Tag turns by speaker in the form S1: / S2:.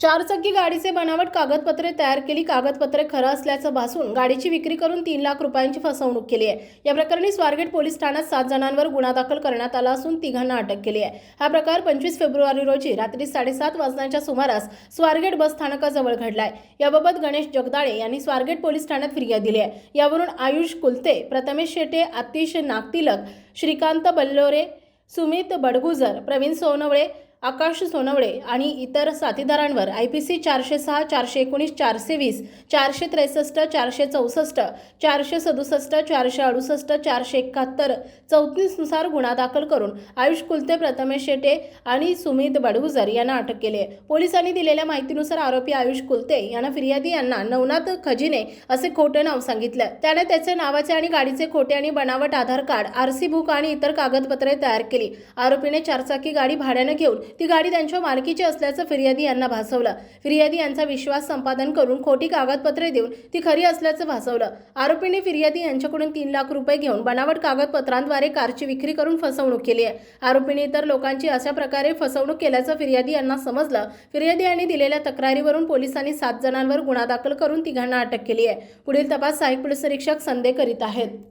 S1: चारचाकी गाडीचे बनावट कागदपत्रे तयार केली. कागदपत्रे खरं असल्याचं भासून गाडीची विक्री करून तीन लाख रुपयांची फसवणूक केली आहे. या प्रकरणी स्वारगेट पोलीस ठाण्यात सात जणांवर गुन्हा दाखल करण्यात आला असून तिघांना अटक केली आहे. हा प्रकार पंचवीस फेब्रुवारी रोजी रात्री साडेसात वाजण्याच्या सुमारास स्वारगेट बस स्थानकाजवळ घडलाय. याबाबत गणेश जगदाळे यांनी स्वारगेट पोलीस ठाण्यात फिर्याद दिली आहे. यावरून आयुष कुलते प्रथमेश शेटे आतिश नागतिलक श्रीकांत बल्लोरे सुमित बडगुजर प्रवीण सोनवळे आकाश सोनवळे आणि इतर साथीदारांवर आय पी सी चारशे सहा चारशे एकोणीस चारशे वीस चारशे त्रेसष्ट चारशे चौसष्ट चारशे सदुसष्ट चारशे अडुसष्ट चारशे एकाहत्तर चौतीसनुसार गुन्हा दाखल करून आयुष कुलते प्रथमेश शेटे आणि सुमित बडगुजर यांना अटक केली आहे. पोलिसांनी दिलेल्या माहितीनुसार आरोपी आयुष कुलते यांना फिर्यादी यांना नवनाथ खजिने असे खोटे नाव सांगितलं. त्याने त्याचे नावाचे आणि गाडीचे खोटे आणि बनावट Aadhaar card R C book आणि इतर कागदपत्रे तयार केली. आरोपीने चारचाकी गाडी भाड्यानं घेऊन ती गाडी त्यांच्या मालकीची असल्याचं फिर्यादी यांना भासवलं. फिर्यादी यांचा विश्वास संपादन करून खोटी कागदपत्रे देऊन ती खरी असल्याचं भासवलं. आरोपीने फिर्यादी यांच्याकडून तीन लाख रुपये घेऊन बनावट कागदपत्रांद्वारे कारची विक्री करून फसवणूक केली आहे. आरोपीने इतर लोकांची अशा प्रकारे फसवणूक केल्याचं फिर्यादी यांना समजलं. फिर्यादी यांनी दिलेल्या तक्रारीवरून पोलिसांनी सात जणांवर गुन्हा दाखल करून तिघांना अटक केली आहे. पुढील तपास सहाय्यक पोलीस निरीक्षक संदे करीत आहेत.